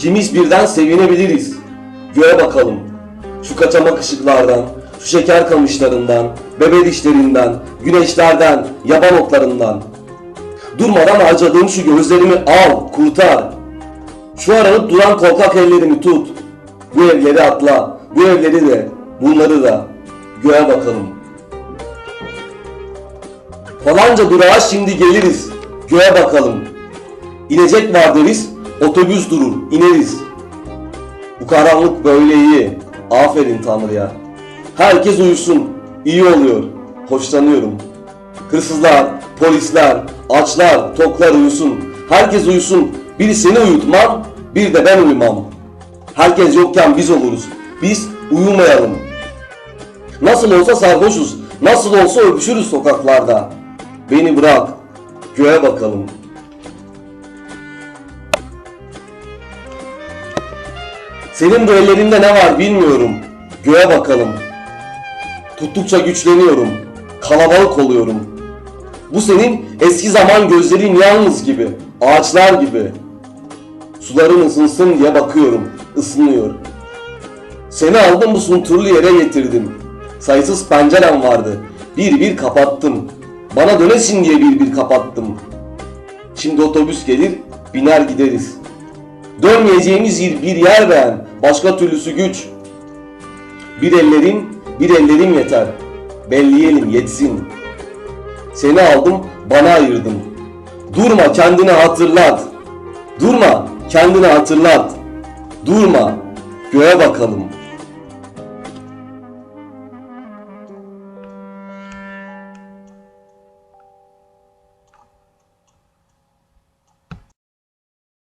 İkimiz birden sevinebiliriz. Göğe bakalım. Şu kaçamak ışıklardan, şu şeker kamışlarından, bebe dişlerinden, güneşlerden, yaban otlarından. Durmadan harcadığım şu gözlerimi al, kurtar. Şu aranıp duran korkak ellerimi tut. Bu evleri atla, bu evleri de, bunları da. Göğe bakalım. Falanca durağa şimdi geliriz. Göğe bakalım. İnecek var deriz, otobüs durur, ineriz. Bu karanlık böyle iyi. Aferin Tanrı'ya. Herkes uyusun. İyi oluyor. Hoşlanıyorum. Hırsızlar, polisler, açlar, toklar uyusun. Herkes uyusun. Biri seni uyutmam, bir de ben uyumam. Herkes yokken biz oluruz. Biz uyumayalım. Nasıl olsa sarhoşuz. Nasıl olsa öpüşürüz sokaklarda. Beni bırak. Göğe bakalım. Senin bu ellerinde ne var bilmiyorum. Göğe bakalım. Tuttukça güçleniyorum. Kalabalık oluyorum. Bu senin eski zaman gözlerin yalnız gibi. Ağaçlar gibi. Suların ısınsın diye bakıyorum. Isınıyor. Seni aldım bu sunturlu yere getirdim. Sayısız pencerem vardı. Bir bir kapattım. Bana dönesin diye bir bir kapattım. Şimdi otobüs gelir, biner gideriz. Dönmeyeceğimiz bir, yer beğen. Başka türlüsü güç. Bir ellerin, bir ellerim yeter. Belleyelim yetsin. Seni aldım, bana ayırdım. Durma, kendini hatırlat. Durma, kendini hatırlat. Durma, göğe bakalım.